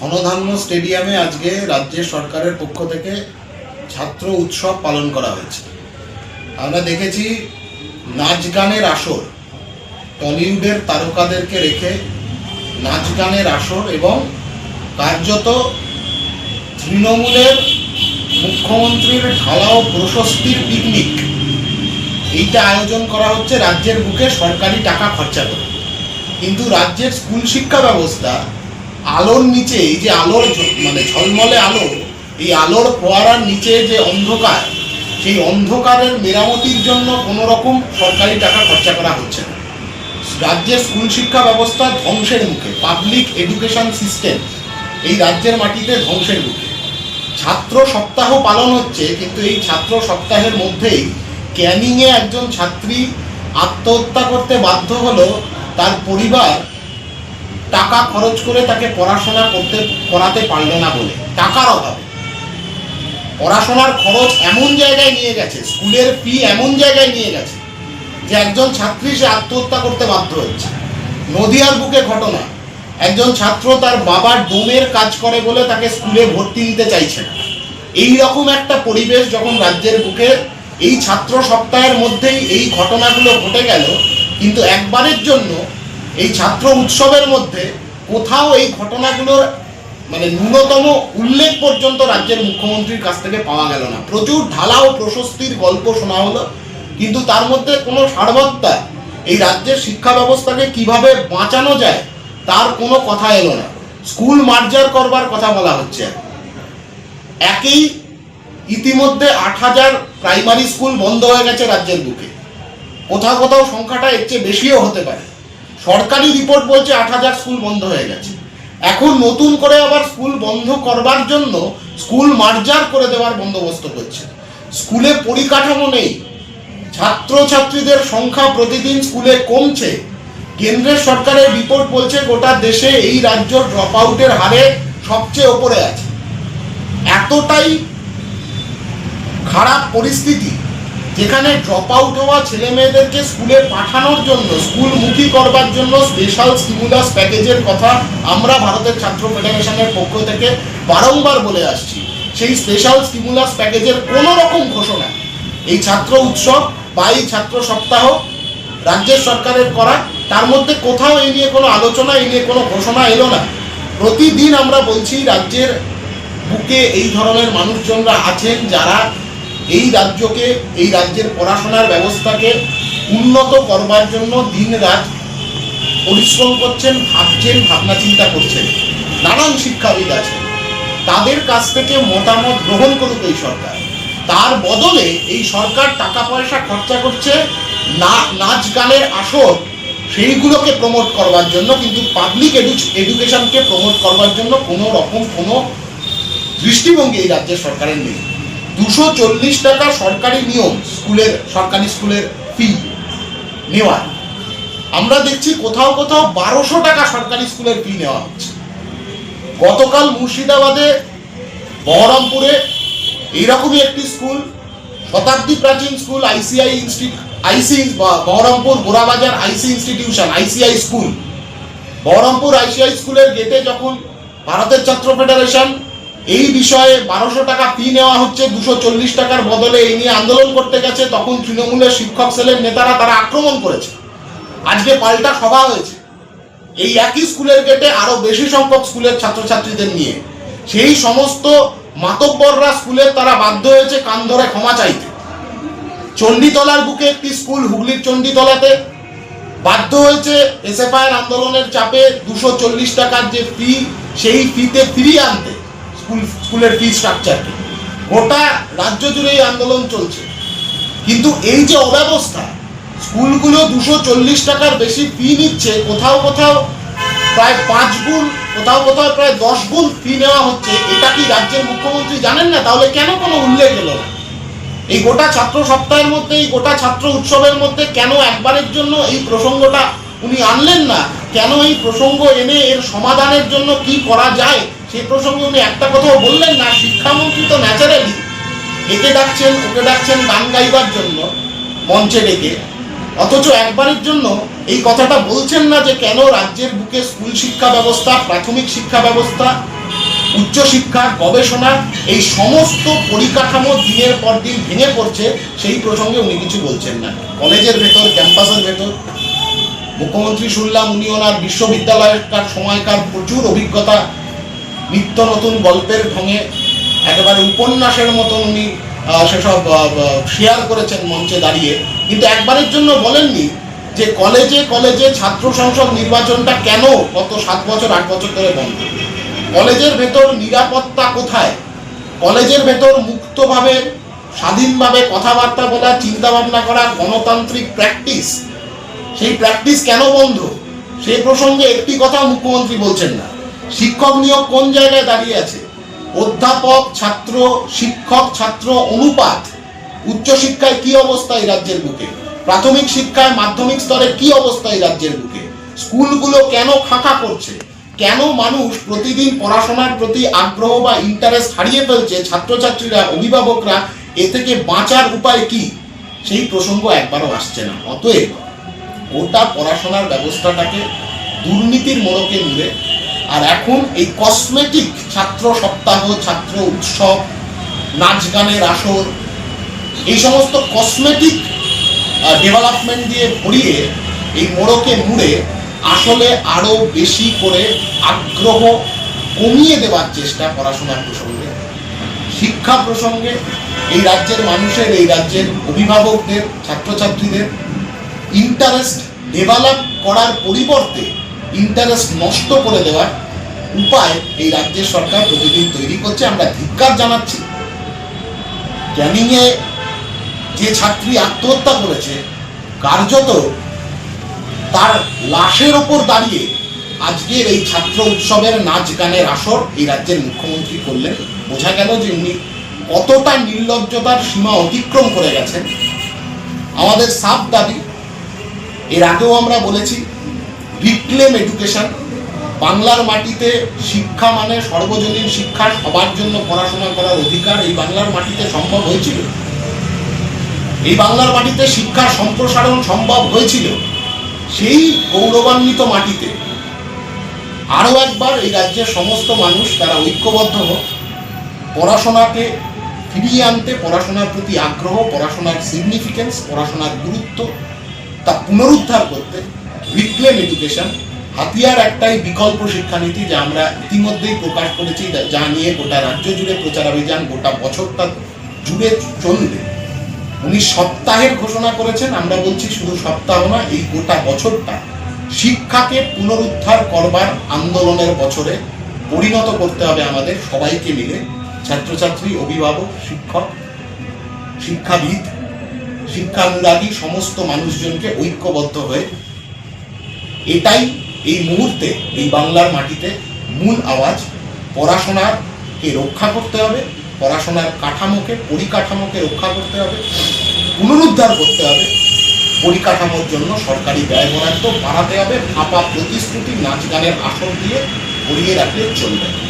ধনধান্য স্টেডিয়ামে আজকে রাজ্যের সরকারের পক্ষ থেকে ছাত্র উৎসব পালন করা হয়েছে। আমরা দেখেছি নাচ গানের আসর, টলিউডের তারকাদেরকে রেখে নাচ গানের আসর এবং কার্যত তৃণমূলের মুখ্যমন্ত্রীর ঢালাও প্রশস্তির পিকনিক এইটা আয়োজন করা হচ্ছে রাজ্যের বুকে সরকারি টাকা খরচা করে। কিন্তু রাজ্যের স্কুল শিক্ষা ব্যবস্থা আলোর নিচে, এই যে আলোর মানে ঝলমলে আলো, এই আলোর ফোয়ারার নিচে যে অন্ধকার, সেই অন্ধকারের মেরামতির জন্য কোনো রকম সরকারি টাকা খরচা করা হচ্ছে না। রাজ্যের স্কুল শিক্ষা ব্যবস্থা ধ্বংসের মুখে পাবলিক এডুকেশন সিস্টেম এই রাজ্যের মাটিতে ধ্বংসের মুখে। ছাত্র সপ্তাহ পালন হচ্ছে, কিন্তু এই ছাত্র সপ্তাহের মধ্যেই ক্যানিংয়ে একজন ছাত্রী আত্মহত্যা করতে বাধ্য হলো, তার পরিবার টাকা খরচ করে তাকে পড়াশোনা করতে, করাতে পারল না বলে। টাকার অভাবে। পড়াশোনার খরচ এমন জায়গায় নিয়ে গেছে, স্কুলের ফি এমন জায়গায় নিয়ে গেছে, যে একজন ছাত্রী সে আত্মহত্যা করতে বাধ্য হচ্ছে নদিয়ার বুকে ঘটনা, একজন ছাত্র তার বাবার ডোমের কাজ করে বলে তাকে স্কুলে ভর্তি নিতে চাইছে না। এই রকম একটা পরিবেশ যখন রাজ্যের বুকে, এই ছাত্র সপ্তাহের মধ্যেই এই ঘটনাগুলো ঘটে গেল, কিন্তু একবারের জন্য এই ছাত্র উৎসবের মধ্যে কোথাও এই ঘটনাগুলোর মানে ন্যূনতম উল্লেখ পর্যন্ত রাজ্যের মুখ্যমন্ত্রীর কাছ থেকে পাওয়া গেল না। প্রচুর ঢালাও প্রশস্তির গল্প শোনা হলো, কিন্তু তার মধ্যে কোনো সারবত্তা এই রাজ্যের শিক্ষা ব্যবস্থাকে কীভাবে বাঁচানো যায় তার কোনো কথা এলো না। স্কুল মার্জার করবার কথা বলা হচ্ছে। একই ইতিমধ্যে আট হাজার প্রাইমারি স্কুল বন্ধ হয়ে গেছে রাজ্যের বুকে। কোথাও কোথাও সংখ্যাটা এর চেয়ে বেশিও হতে পারে। সরকারি রিপোর্ট বলছে আট হাজার স্কুল বন্ধ হয়ে গেছে। এখন নতুন করে আবার স্কুল বন্ধ করবার জন্য স্কুল মার্জার করে দেওয়ার বন্দোবস্ত করছে। স্কুলে পরিকাঠামো নেই। ছাত্রছাত্রীদের সংখ্যা প্রতিদিন স্কুলে কমছে। কেন্দ্রের সরকারের রিপোর্ট বলছে গোটা দেশে এই রাজ্য ড্রপ আউটের হারে সবচেয়ে ওপরে আছে। এতটাই খারাপ পরিস্থিতি যেখানে ড্রপ আউট হওয়া ছেলে মেয়েদেরকে স্কুলে পাঠানোর জন্য স্কুলমুখী করবার জন্য স্পেশাল স্টিমুলাস প্যাকেজের কথা আমরা ভারতের ছাত্র ফেডারেশনের পক্ষ থেকে বারংবার বলে আসছি। সেই স্পেশাল স্টিমুলাস প্যাকেজের কোনো রকম ঘোষণা এই ছাত্র উৎসব বা এই ছাত্র সপ্তাহ রাজ্যের সরকারের করা, তার মধ্যে কোথাও এই নিয়ে কোনো আলোচনা, এই নিয়ে কোনো ঘোষণা এলো না। প্রতিদিন আমরা বলছি, রাজ্যের বুকে এই ধরনের মানুষজনরা আছেন যারা এই রাজ্যকে, এই রাজ্যের পড়াশোনার ব্যবস্থাকে উন্নত করবার জন্য দিন রাত পরিশ্রম করছেন, ভাবছেন ভাবনা চিন্তা করছেন। নানান শিক্ষাবিদ আছেন। তাদের কাছ থেকে মতামত গ্রহণ করুক এই সরকার। তার বদলে এই সরকার টাকা পয়সা খরচা করছে, না, নাচ গানের আসর, সেইগুলোকে প্রমোট করবার জন্য, কিন্তু পাবলিক এডুকেশনকে প্রমোট করবার জন্য কোনো রকম কোনো দৃষ্টিভঙ্গি এই রাজ্যের সরকারের নেই। দুশো চল্লিশ টাকা সরকারি নিয়ম স্কুলের, সরকারি স্কুলের ফি নেওয়ার। আমরা দেখছি কোথাও কোথাও বারোশো টাকা সরকারি স্কুলের ফি নেওয়া হচ্ছে। গতকাল মুর্শিদাবাদে, বহরমপুরে এইরকমই একটি স্কুল, শতাব্দী প্রাচীন school, ICI institute IC, Berhampore Gorabazar IC institution, ICI school. Berhampore ICI স্কুলের গেটে যখন ভারতের ছাত্র ফেডারেশন এই বিষয়ে বারোশো টাকা ফি নেওয়া হচ্ছে, দুশো চল্লিশ টাকার বদলে এই নিয়ে আন্দোলন করতে গেছে। তখন তৃণমূলের শিক্ষক সেলের নেতারা তারা আক্রমণ করেছে। আজকে পাল্টা সভা হয়েছে। এই একই স্কুলের গেটে আরও বেশি সংখ্যক স্কুলের ছাত্রছাত্রীদের নিয়ে। সেই সমস্ত মাতব্বররা স্কুলের তারা বাধ্য হয়েছে কান ধরে ক্ষমা চাইতে। চণ্ডীতলার বুকে একটি স্কুল হুগলির চণ্ডীতলাতে। বাধ্য হয়েছে এসএফআইয়ের আন্দোলনের চাপে দুশো চল্লিশ টাকার যে ফি সেই ফিতে ফিরিয়ে আনতে। স্কুল স্কুলের ফি স্ট্রাকচারকে গোটা রাজ্য জুড়ে এই আন্দোলন চলছে। কিন্তু এই যে অব্যবস্থা, স্কুলগুলো দুশো চল্লিশ টাকার বেশি ফি নিচ্ছে, কোথাও কোথাও প্রায় পাঁচ গুণ, কোথাও কোথাও প্রায় দশ গুণ ফি নেওয়া হচ্ছে, এটা কি রাজ্যের মুখ্যমন্ত্রী জানেন না? তাহলে কেন কোনো উল্লেখ এলো না? এই গোটা ছাত্র সপ্তাহের মধ্যে, এই গোটা ছাত্র উৎসবের মধ্যে কেন একবারের জন্য এই প্রসঙ্গটা উনি আনলেন না? কেন এই প্রসঙ্গ এনে এর সমাধানের জন্য কি করা যায়? সেই প্রসঙ্গে উনি একটা কথাও বললেন না শিক্ষামন্ত্রী তো ন্যাচারালি একে ডাকছেন, ওকে ডাকছেন গান গাইবার জন্য, মঞ্চে ডেকে। অথচ একবারের জন্য এই কথাটা বলছেন না যে কেন রাজ্যের বুকে স্কুল শিক্ষা ব্যবস্থা, প্রাথমিক শিক্ষা ব্যবস্থা উচ্চশিক্ষা গবেষণা, এই সমস্ত পরিকাঠামো দিনের পর দিন ভেঙে পড়ছে, সেই প্রসঙ্গে উনি কিছু বলছেন না। কলেজের ভেতর, ক্যাম্পাসের ভেতর। মুখ্যমন্ত্রী শুনলাম উনি ওনার বিশ্ববিদ্যালয়কার সময়কার প্রচুর অভিজ্ঞতা নিত্য নতুন গল্পের ঢঙে একেবারে উপন্যাসের মতন উনি সেসব শেয়ার করেছেন মঞ্চে দাঁড়িয়ে। কিন্তু একবারের জন্য বলেননি যে কলেজে কলেজে ছাত্র সংসদ নির্বাচনটা কেন গত সাত বছর, আট বছর ধরে বন্ধ? কলেজের ভেতর নিরাপত্তা কোথায়? কলেজের ভেতর মুক্তভাবে, স্বাধীনভাবে কথাবার্তা বলা চিন্তা ভাবনা করা, গণতান্ত্রিক প্র্যাকটিস, সেই প্র্যাকটিস কেন বন্ধ? সেই প্রসঙ্গে একটি কথা মুখ্যমন্ত্রী বলছেন না। শিক্ষক নিয়োগ কোন জায়গায় দাঁড়িয়ে আছে? অধ্যাপক, ছাত্র, শিক্ষক, ছাত্র, অনুপাত। উচ্চশিক্ষায় কি অবস্থা এই রাজ্যের বুকে? প্রাথমিক শিক্ষায় মাধ্যমিক স্তরে কি অবস্থা এই রাজ্যের বুকে? স্কুলগুলো কেন খাঁকা করছে? কেন মানুষ প্রতিদিন পড়াশোনার প্রতি আগ্রহ বা ইন্টারেস্ট হারিয়ে ফেলছে? ছাত্রছাত্রীরা, অভিভাবকরা, এ থেকে বাঁচার উপায় কি? সেই প্রসঙ্গ একবারও আসছে না। অতএব গোটা পড়াশোনার ব্যবস্থাটাকে দুর্নীতির মোড়কে নিলে আর এখন এই কসমেটিক ছাত্র সপ্তাহ, ছাত্র উৎসব, নাচ গানের আসর, এই সমস্ত কসমেটিক ডেভেলপমেন্ট দিয়ে ভরিয়ে এই মোড়কে মুড়ে আসলে আরও বেশি করে আগ্রহ কমিয়ে দেওয়ার চেষ্টা পড়াশোনার প্রসঙ্গে। শিক্ষা প্রসঙ্গে এই রাজ্যের মানুষের, এই রাজ্যের অভিভাবকদের, ছাত্রছাত্রীদের ইন্টারেস্ট ডেভেলপ করার পরিবর্তে ইন্টারেস্ট নষ্ট করে দেওয়ার উপায় এই রাজ্যের সরকার প্রতিদিন তৈরি করছে, আমরা ধিক্কার জানাচ্ছি। ক্যানিংয়ে যে ছাত্রী আত্মহত্যা করেছে, কার্যত তার লাশের ওপর দাঁড়িয়ে আজকের এই ছাত্র উৎসবের নাচ গানের আসর এই রাজ্যের মুখ্যমন্ত্রী করলেন। বোঝা গেল যে উনি কতটা নির্লজ্জতার সীমা অতিক্রম করে গেছেন। আমাদের সাফ দাবি, এর আগেও আমরা বলেছি রিক্লেম এডুকেশন বাংলার মাটিতে শিক্ষা মানে সর্বজনীন শিক্ষা, সবার জন্য পড়াশোনা করার অধিকার এই বাংলার মাটিতে সম্ভব হয়েছিল। এই বাংলার মাটিতে শিক্ষার সম্প্রসারণ সম্ভব হয়েছিল। সেই গৌরবান্বিত মাটিতে আরও একবার এই রাজ্যের সমস্ত মানুষ তারা ঐক্যবদ্ধ হোক, পড়াশোনাকে ফিরিয়ে আনতে, পড়াশোনার প্রতি আগ্রহ, পড়াশোনার সিগনিফিকেন্স পড়াশোনার গুরুত্ব তা পুনরুদ্ধার করতে রিক্লেম এডুকেশন হাতিয়ার একটাই বিকল্প শিক্ষানীতি যা আমরা ইতিমধ্যেই প্রকাশ করেছি, যা- নিয়ে গোটা রাজ্য জুড়ে প্রচারাভিযান গোটা বছরটা জুড়ে চলবে। উনি সপ্তাহের ঘোষণা করেছেন, আমরা বলছি শুধু সপ্তাহ না, এই গোটা বছরটা শিক্ষাকে পুনরুদ্ধার করবার আন্দোলনের বছরে পরিণত করতে হবে আমাদের সবাইকে মিলে। ছাত্রছাত্রী, অভিভাবক, শিক্ষক, শিক্ষাবিদ, শিক্ষানুরাগী, সমস্ত মানুষজনকে ঐক্যবদ্ধ হয়ে এটাই এই মুহূর্তে, এই বাংলার মাটিতে মূল আওয়াজ পড়াশোনাকে রক্ষা করতে হবে, পড়াশোনার কাঠামোকে, পরিকাঠামোকে রক্ষা করতে হবে, পুনরুদ্ধার করতে হবে পরিকাঠামোর জন্য সরকারি ব্যয় বরাদ্দ বাড়াতে হবে ফাঁপা প্রতিশ্রুতি, নাচ গানের আসর দিয়ে ভরিয়ে রাখলে চলবে।